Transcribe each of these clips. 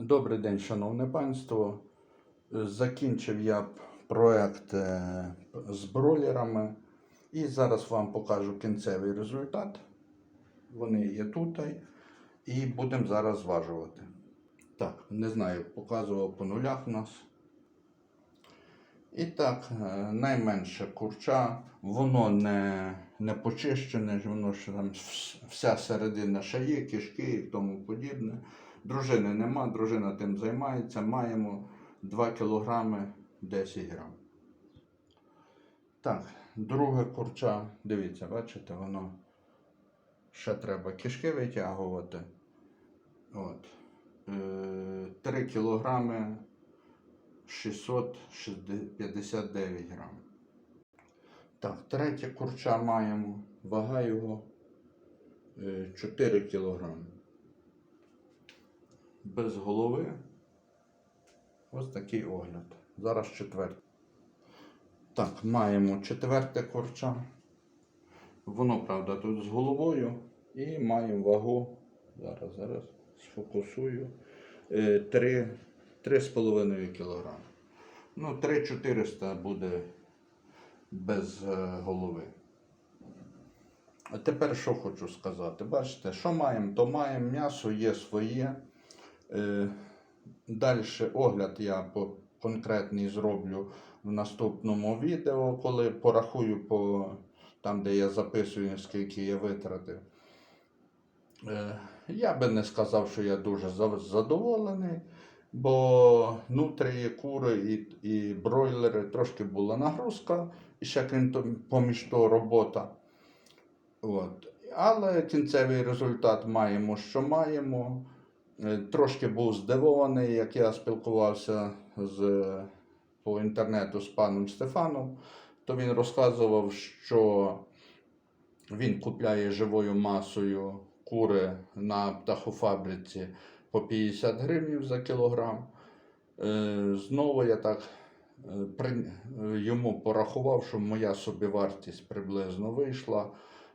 Добрий день, шановне панство. Закінчив я проект е, з бройлерами і зараз вам покажу кінцевий результат. Вони є тут і будемо зараз зважувати. Так, не знаю, показував по нулях у нас. І так, е, найменше курча, воно не, не почищене, воно ще там вся середина є, кишки і тому подібне. Дружини нема, дружина тим займається. Маємо 2 кілограми 10 грам. Так, друге курча, дивіться, бачите, воно ще треба кишки витягувати. От. Е, 3 кілограми 659 грам. Так, третє курча маємо. Вага його е, 4 кілограми. Без голови. Ось такий огляд. Зараз четверте. Так, маємо четверте курча. Воно, правда, тут з головою. І маємо вагу. Зараз, зараз сфокусую. Е, 3, 3,5 кг. Ну, 3400 буде без е, голови. А тепер що хочу сказати? Бачите, що маємо, то маємо. М'ясо є своє. Е, Далі огляд я по конкретний зроблю в наступному відео, коли порахую по там, де я записую, скільки я витратив. Е, Я би не сказав, що я дуже задоволений, бо нутрії, кури і, і бройлери трошки була нагрузка, і ще крім поміж того робота. От. Але кінцевий результат маємо, що маємо. Е, Трошки був здивований, як я спілкувався з, по інтернету з паном Стефаном, то він розказував, що він купляє живою масою кури на птахофабриці по 50 гривень за кілограм. Е, Знову я так е, йому порахував, що моя собівартість приблизно вийшла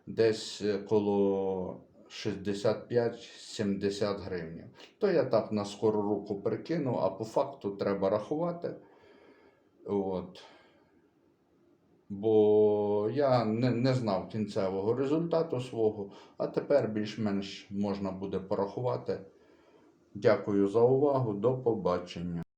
десь коло 65-70 гривень. То я так на скору руку прикинув, а по факту треба рахувати. От. Бо я не, не знав кінцевого результату свого, а тепер більш-менш можна буде порахувати. Дякую за увагу. До побачення.